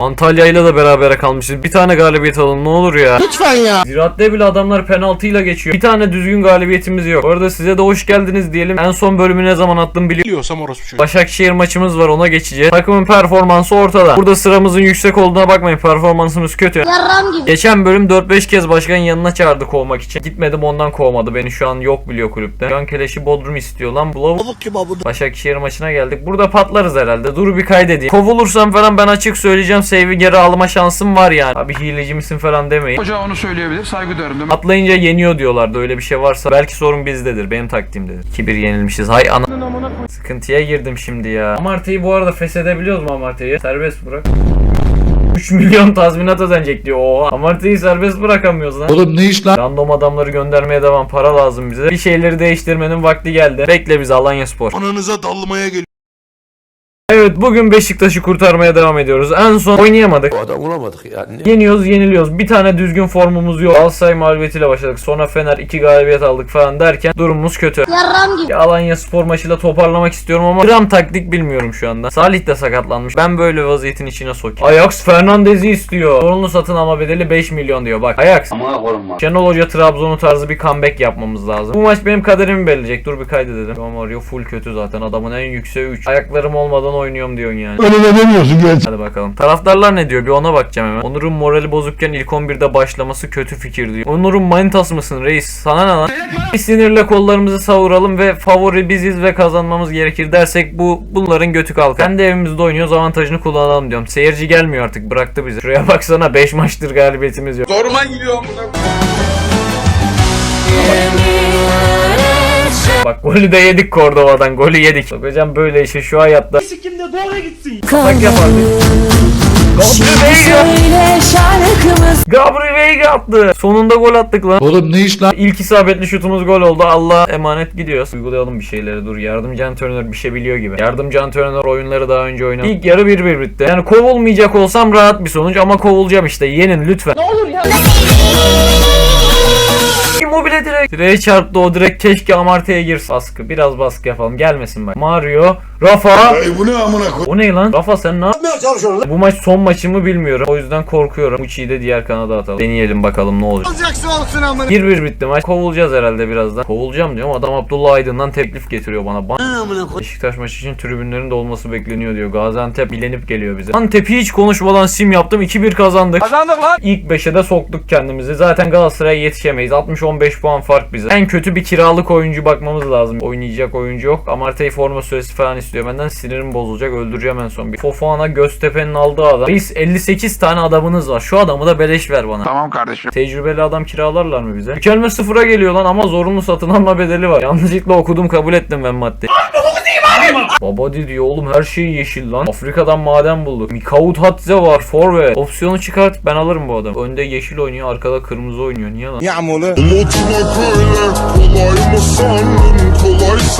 Antalya ile de berabere kalmışız. Bir tane galibiyet alın ne olur ya. Lütfen ya. Ziraat'te bile adamlar penaltıyla geçiyor. Bir tane düzgün galibiyetimiz yok. Bu arada size de hoş geldiniz diyelim. En son bölümü ne zaman attım. Biliyorsam orospu çocuğu. Başakşehir maçımız var ona geçeceğiz. Takımın performansı ortada. Burada sıramızın yüksek olduğuna bakmayın. Performansımız kötü. Yarram gibi. Geçen bölüm 4-5 kez başkan yanına çağırdı kovmak için. Gitmedim ondan kovmadı. Beni şu an yok biliyor kulüpte. Şu an Keleş'i Bodrum istiyor lan. Bulav Abuk gibi abuk. Başakşehir maçına geldik. Burada patlarız herhalde. Dur bir kaydedeyim. Kovulursam falan ben açık söyleyeceğim. Save'i geri alma şansım var yani. Abi hileci misin falan demeyin. Hoca onu söyleyebilir. Saygı duyarım değil mi? Atlayınca yeniyor diyorlardı. Öyle bir şey varsa belki sorun bizdedir. Benim taktiğimdedir. 2-1 yenilmişiz. Hay ana. Sıkıntıya girdim şimdi ya. Amartya'yı bu arada feshedebiliyoruz mu Amartya'yı? Serbest bırak. 3 milyon tazminat ödenecek diyor. Oha. Amartya'yı serbest bırakamıyoruz lan. Oğlum ne iş lan? Random adamları göndermeye devam. Para lazım bize. Bir şeyleri değiştirmenin vakti geldi. Bekle bizi Alanya Spor. Ananıza dalmaya geliyor. Evet bugün Beşiktaş'ı kurtarmaya devam ediyoruz. En son oynayamadık. adam bulamadık yani. Yeniyoruz yeniliyoruz. Bir tane düzgün formumuz yok. Galatasaray mağlubiyetiyle başladık. Sonra Fener 2 galibiyet aldık falan derken durumumuz kötü. Yarram gibi. Ya Alanya spor maçıyla toparlamak istiyorum ama gram taktik bilmiyorum şu anda. Salih de sakatlanmış. Ben böyle vaziyetin içine sokayım. Ajax Fernandez'i istiyor. Zorunlu satın alma bedeli 5 milyon diyor. Bak Ajax. Şenol Hoca Trabzon'u tarzı bir comeback yapmamız lazım. Bu maç benim kaderimi belirleyecek. Dur bir kaydedelim. Arıyor full kötü zaten. Adamın en yükseği 3. Ayaklarım olmadan oynuyorum diyorsun yani. Öyle de demiyorsun genç. Hadi bakalım. Taraftarlar ne diyor? Bir ona bakacağım hemen. Onur'un morali bozukken ilk 11'de başlaması kötü fikir diyor. Onur'un manitası mısın reis? Sana ne lan? Bir sinirle kollarımızı savuralım ve favori biziz ve kazanmamız gerekir dersek bu bunların götü kalkar. Kendi evimizde oynuyoruz avantajını kullanalım diyorum. Seyirci gelmiyor artık bıraktı bizi. Şuraya baksana 5 maçtır galibiyetimiz yok. Zoruma gidiyor. Bak golü de yedik Kordova'dan golü yedik. Bak hocam böyle işe şu hayatta. Sikimde doğru gitsin. Bak yapardık. Gabri Veiga. Gabri Veiga attı. Sonunda gol attık lan. Oğlum ne iş lan? İlk isabetli şutumuz gol oldu. Allah emanet gidiyoruz. Uygulayalım bir şeyleri dur. Yardımcı antrenör bir şey biliyor gibi. Yardımcı antrenör oyunları daha önce oynadı. İlk yarı 1-1 bitti. Yani kovulmayacak olsam rahat bir sonuç ama kovulacağım işte. Yenin lütfen. Ne olur ya. Immobile direkt. Direğe çarptı o direkt keşke Amartya'ya girsin. Baskı biraz baskı yapalım gelmesin bak. Mario. Rafa. bu ne amına koy? O ne lan? Rafa sen ne yapıyorsun? Bu maç son maçımı bilmiyorum. O yüzden korkuyorum. Uçi'yi de diğer kanada atalım. Deneyelim bakalım ne olacak. Olacaksın olsun amına. 1-1 bitti maç. Kovulacağız herhalde birazdan. Kovulacağım diyorum. Adam Abdullah Aydın'dan teklif getiriyor bana. Bana Beşiktaş maçı için tribünlerin de olması bekleniyor diyor. Gaziantep bilenip geliyor bize. Antep'i hiç konuşmadan sim yaptım. 2-1 kazandık. Kazandık lan. İlk 5'e de soktuk kendimizi. Zaten Galatasaray'a yetişemeyiz. 60-15 puan fark bize. En kötü bir kiralık oyuncu bakmamız lazım. Oynayacak oyuncu yok. Amartey forma süresi falan istiyor benden. Sinirim bozulacak. Öldüreceğim en son bir. Fofana Göztepe'nin aldığı adam. Reis 58 tane adamınız var. Şu adamı da beleş ver bana. Tamam kardeşim. Tecrübeli adam kiralarlar mı bize? Mükemmel sıfıra geliyor lan ama zorunlu satın alma bedeli var. Yanlışlıkla okudum kabul ettim ben maddeyi. Baba diyor oğlum her şey yeşil lan. Afrika'dan maden bulduk. Mikaut Hatze var forvet. Opsiyonu çıkart ben alırım bu adam. Önde yeşil oynuyor arkada kırmızı oynuyor. Niye lan? Yağmurlu.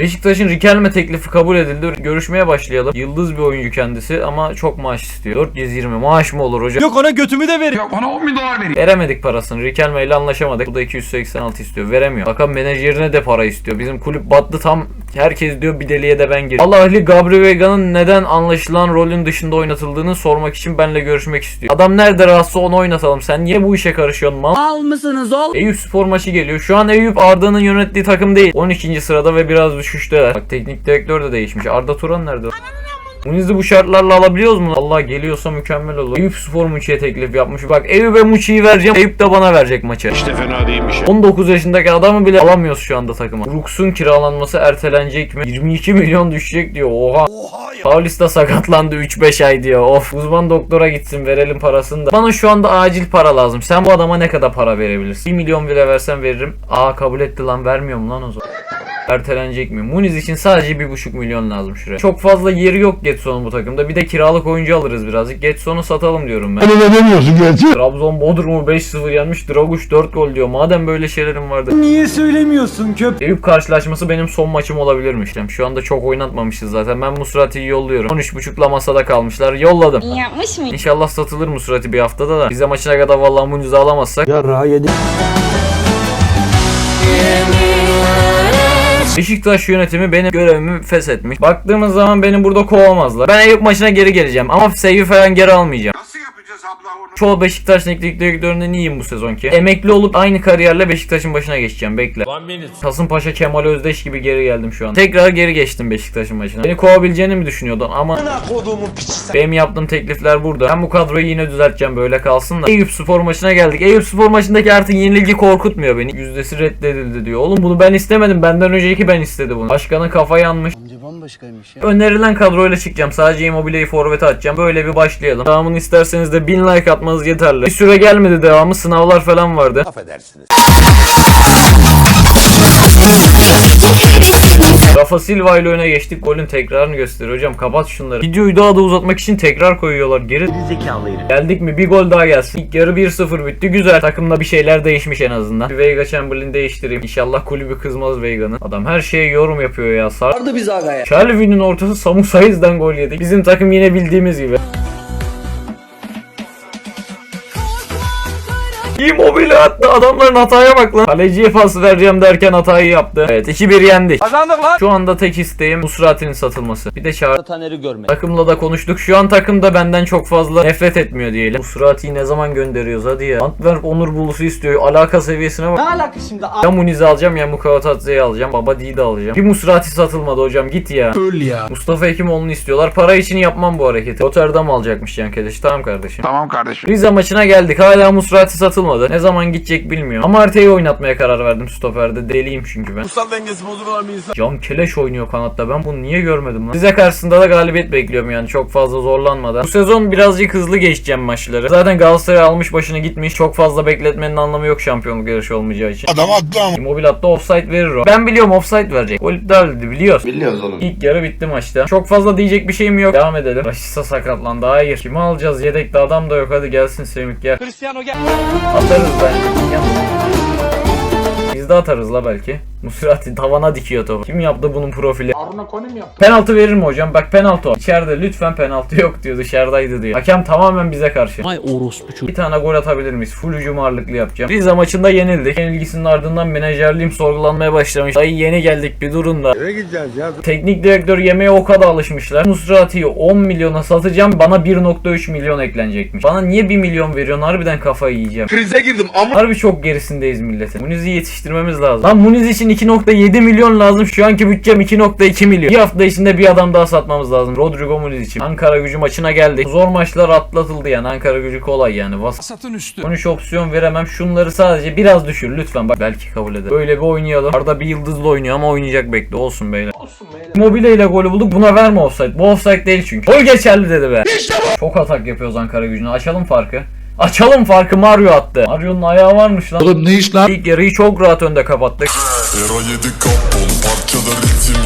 Beşiktaş'ın Rikelme teklifi kabul edildi. Görüşmeye başlayalım. Yıldız bir oyuncu kendisi ama çok maaş istiyor. 420 maaş mı olur hocam? Yok ona götümü de verin. Yok bana 10 bin dolar verin. Veremedik parasını. Rikelme ile anlaşamadık. Bu da 286 istiyor. Veremiyor. Bakalım menajerine de para istiyor. Bizim kulüp battı tam herkes diyor bir deliye de ben girdim. Allah Ali Gabri Vega'nın neden anlaşılan rolün dışında oynatıldığını sormak için benimle görüşmek istiyor. Adam nerede rahatsız onu oynatalım. Sen niye bu işe karışıyorsun mal? Al mısınız ol? Eyüp spor maçı geliyor. Şu an Eyüp Arda'nın yönettiği takım değil. 12. sırada ve biraz düşüşteler. Bak teknik direktör de değişmiş. Arda Turan nerede? Muniz'i bu şartlarla alabiliyoruz mu? Allah geliyorsa mükemmel olur. Eyüp Spor Muçi'ye teklif yapmış. Bak Eyüp'e Muçi'yi vereceğim. Eyüp de bana verecek maçı. İşte fena değilmiş. 19 yaşındaki adamı bile alamıyoruz şu anda takıma. Brooks'un kiralanması ertelenecek mi? 22 milyon düşecek diyor. Oha. Paulis da sakatlandı 3-5 ay diyor. Of uzman doktora gitsin verelim parasını da. Bana şu anda acil para lazım. Sen bu adama ne kadar para verebilirsin? 1 milyon bile versen veririm. Aa kabul etti lan vermiyorum lan o zaman. Ertelenecek mi? Muniz için sadece 1,5 milyon lazım şuraya. Çok fazla yeri yok Getson'un bu takımda. Bir de kiralık oyuncu alırız birazcık. Getson'u satalım diyorum ben. Öyle de demiyorsun genç. Trabzon Bodrum'u 5-0 yenmiş. Draguş 4 gol diyor. Madem böyle şeylerim vardı. Niye söylemiyorsun köp? Eyüp karşılaşması benim son maçım olabilirmiş. Yani şu anda çok oynatmamışız zaten. Ben Musrati'yi yolluyorum. 13.5'la masada kalmışlar. Yolladım. Yapmış mı? İnşallah satılır Musrati bir haftada da. Bize maçına kadar vallahi Muniz'i alamazsak. Yarrağı yedik. Beşiktaş yönetimi benim görevimi feshetmiş. Baktığımız zaman beni burada kovamazlar. Ben Eyüp maçına geri geleceğim ama Seyfi falan geri almayacağım. Çoğu Beşiktaş teknik direktöründen iyiyim bu sezonki. Emekli olup aynı kariyerle Beşiktaş'ın başına geçeceğim. Bekle. Kasımpaşa Kemal Özdeş gibi geri geldim şu an. Tekrar geri geçtim Beşiktaş'ın başına. Beni kovabileceğini mi düşünüyordun ama benim yaptığım teklifler burada. Ben bu kadroyu yine düzelteceğim böyle kalsın da. Eyüp Spor maçına geldik. Eyüp Spor maçındaki artık yenilgi korkutmuyor beni. Yüzdesi reddedildi diyor. Oğlum bunu ben istemedim. Benden önceki ben istedi bunu. Başkanın kafa yanmış. Bambaşkaymış ya. Önerilen kadroyla çıkacağım. Sadece Immobile'yi forvete atacağım. Böyle bir başlayalım. Devamını isterseniz de 1000 like atmanız yeterli. Bir süre gelmedi devamı. Sınavlar falan vardı. Rafa Silva ile öne geçtik. Golün tekrarını gösteriyor. Hocam kapat şunları. Videoyu daha da uzatmak için tekrar koyuyorlar. Geri Zekalı herif. Geldik mi bir gol daha gelsin. İlk yarı 1-0 bitti. Güzel. Takımda bir şeyler değişmiş en azından. Bir Veiga Chamberlain değiştireyim. İnşallah kulübü kızmaz Veiga'nın. Adam her şeye yorum yapıyor ya. Sar Vardı biz aga ya. Calvin'in ortası Samu Saiz'den gol yedik. Bizim takım yine bildiğimiz gibi. Immobile attı adamların hataya bak lan. Kaleciye pas vereceğim derken hatayı yaptı. Evet 2-1 yendik. Kazandık lan. Şu anda tek isteğim Musrati'nin satılması. Bir de çağır Taner'i görmek. Takımla da konuştuk. Şu an takımda benden çok fazla nefret etmiyor diyelim. Musrati'yi ne zaman gönderiyoruz hadi ya. Antwerp onur bulusu istiyor. Alaka seviyesine bak. Ne alaka şimdi? Ya Muniz'i alacağım ya Mukawatatze'yi alacağım. Baba D'yi de alacağım. Bir Musrati satılmadı hocam git ya. Öl ya. Mustafa Hekimoğlu'nu istiyorlar. Para için yapmam bu hareketi. Rotterdam alacakmış Can Keleş. Tamam kardeşim. Tamam kardeşim. Rize maçına geldik. Hala Musrati satılmadı. Ne zaman gidecek bilmiyorum. Ama Arte'yi oynatmaya karar verdim stoperde. Deliyim çünkü ben. Kutsal dengesi bozuk olan bir insan. Can Keleş oynuyor kanatta. Ben bunu niye görmedim lan? Rize karşısında da galibiyet bekliyorum yani. Çok fazla zorlanmadan. Bu sezon birazcık hızlı geçeceğim maçları. Zaten Galatasaray almış başını gitmiş. Çok fazla bekletmenin anlamı yok şampiyonluk yarışı olmayacağı için. Adam haklı ama. Immobile hatta offside verir o. Ben biliyorum offside verecek. Gol iptal edildi biliyoruz. Biliyoruz oğlum. İlk yarı bitti maçta. Çok fazla diyecek bir şeyim yok. Devam edelim. Raşitsa sakatlandı. Hayır. Kimi alacağız? Yedekte adam da yok. Hadi gelsin Semih gel. Cristiano gel. Atarız bence. Biz de atarız la belki. Musrati tavana dikiyor topu. Kim yaptı bunun profili? Aruna Kone mi yaptı? Penaltı verir mi hocam? Bak penaltı o. İçeride lütfen penaltı yok diyor. Dışarıdaydı diyor. Hakem tamamen bize karşı. Vay orospu çocuk. Bir tane gol atabilir miyiz? Full hücum ağırlıklı yapacağım. Rize maçında yenildik. Yenilgisinin ardından menajerliğim sorgulanmaya başlamış. Dayı yeni geldik bir durun da. Eve gideceğiz ya. Teknik direktör yemeğe o kadar alışmışlar. Musrati'yi 10 milyona satacağım. Bana 1.3 milyon eklenecekmiş. Bana niye 1 milyon veriyorsun? Harbiden kafayı yiyeceğim. Krize girdim ama. Harbi çok gerisindeyiz milletin. Muniz'i yetiştirmemiz lazım. Lan Muniz için 2.7 milyon lazım. Şu anki bütçem 2.2 milyon. Bir hafta içinde bir adam daha satmamız lazım. Rodrigo Muniz için. Ankara gücü maçına geldik. Zor maçlar atlatıldı yani. Ankara gücü kolay yani. Vas Satın üstü. 13 opsiyon veremem. Şunları sadece biraz düşür lütfen. Bak belki kabul eder. Böyle bir oynayalım. Arda bir yıldızla oynuyor ama oynayacak bekle. Olsun beyler. Olsun beyler. Mobile ile golü bulduk. Buna verme offside. Bu offside değil çünkü. Gol geçerli dedi be. Çok atak yapıyoruz Ankara gücüne. Açalım farkı. Açalım farkı Mario attı. Mario'nun ayağı varmış lan. Oğlum ne iş lan? İlk yarıyı çok rahat önde kapattık. Era yedi kap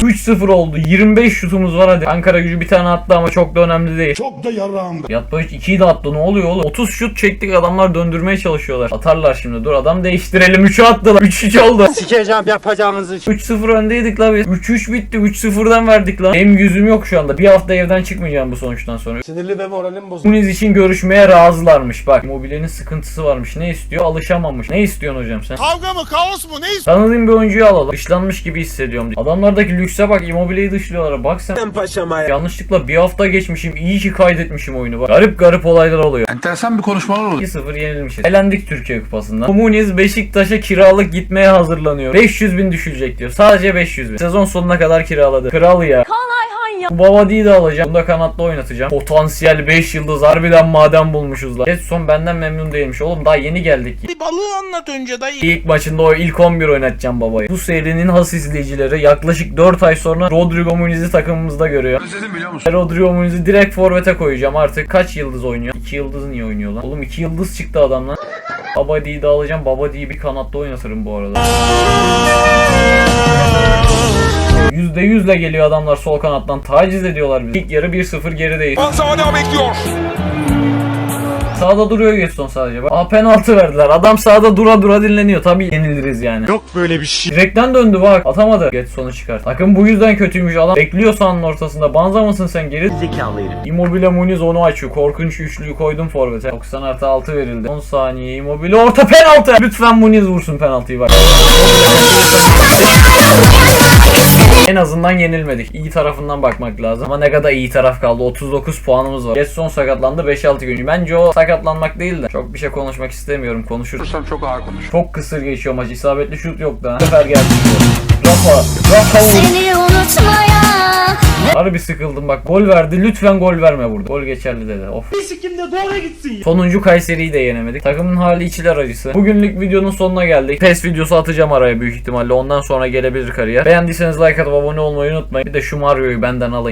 3-0 oldu. 25 şutumuz var hadi. Ankara gücü bir tane attı ama çok da önemli değil. Çok da yarağımda. Yatbaş 2'yi de attı. Ne oluyor oğlum? 30 şut çektik adamlar döndürmeye çalışıyorlar. Atarlar şimdi. Dur adam değiştirelim. 3'ü attılar. 3-3 oldu. Sikeceğim yapacağınızı. 3-0 öndeydik la biz. 3-3 bitti. 3-0'dan verdik lan. Benim yüzüm yok şu anda. Bir hafta evden çıkmayacağım bu sonuçtan sonra. Sinirli ve moralim bozuk. Muniz için görüşmeye razılarmış bak. Mobilenin sıkıntısı varmış. Ne istiyor? Alışamamış. Ne istiyorsun hocam sen? Kavga mı kaos mu ne iş? Tanıdığım bir oyuncuyu alalım. Dışlanmış gibi hissediyorum. Adamlardaki lükse bak. Immobile'yi dışlıyorlar. Bak sen. paşama ya. Yanlışlıkla bir hafta geçmişim. İyi ki kaydetmişim oyunu. Bak. Garip garip olaylar oluyor. Enteresan bir konuşmalar oldu. 2-0 yenilmişiz. Elendik Türkiye Kupası'ndan. Muniz Beşiktaş'a kiralık gitmeye hazırlanıyor. 500 bin düşülecek diyor. Sadece 500 bin. Sezon sonuna kadar kiraladı. Kral ya. Bu Babadi'yi de alacağım. Bunu da kanatla oynatacağım. Potansiyel 5 yıldız harbiden maden bulmuşuz la. son benden memnun değilmiş. Oğlum daha yeni geldik. Bir balığı anlat önce dayı. İlk maçında o ilk 11 oynatacağım babayı. Bu serinin has izleyicileri yaklaşık 4 ay sonra Rodrigo Muniz'i takımımızda görüyor. Özledim biliyor musun? Rodrigo Muniz'i direkt forvete koyacağım artık. Kaç yıldız oynuyor? 2 yıldız niye oynuyor lan? Oğlum 2 yıldız çıktı adamdan. Babadi'yi de alacağım. Babadi'yi bir kanatta oynatırım bu arada. %100'le geliyor adamlar sol kanattan. Taciz ediyorlar bizi. İlk yarı 1-0 gerideyiz. Hala bekliyor. Sağda duruyor Getson sadece. Bak. Aa penaltı verdiler. Adam sağda dura dura dinleniyor. Tabii yeniliriz yani. Yok böyle bir şey. Direkten döndü bak. Atamadı. Getson'u çıkar. Takım bu yüzden kötüymüş. Adam bekliyor sahanın ortasında. Banza mısın sen geri? Zekalı herif. Immobile Muniz onu açıyor. Korkunç üçlüyü koydum forvete. 90 artı 6 verildi. 10 saniye Immobile orta penaltı. Lütfen Muniz vursun penaltıyı bak. En azından yenilmedik. İyi tarafından bakmak lazım. Ama ne kadar iyi taraf kaldı. 39 puanımız var. Getson sakatlandı 5-6 gün. Bence o sakatlanmak değil de. Çok bir şey konuşmak istemiyorum. Konuşuruz. Konuşursam çok ağır konuş. Çok kısır geçiyor maç. İsabetli şut yok da. Bu sefer geldi. Rafa. Rafa. Seni unutmaya Harbi sıkıldım bak. Gol verdi. Lütfen gol verme burada. Gol geçerli dedi. Of. Sikimde doğru gitsin. Sonuncu Kayseri'yi de yenemedik. Takımın hali içler acısı. Bugünlük videonun sonuna geldik. PES videosu atacağım araya büyük ihtimalle. Ondan sonra gelebilir kariyer. Beğendiyseniz like atıp abone olmayı unutmayın. Bir de şu Mario'yu benden alın.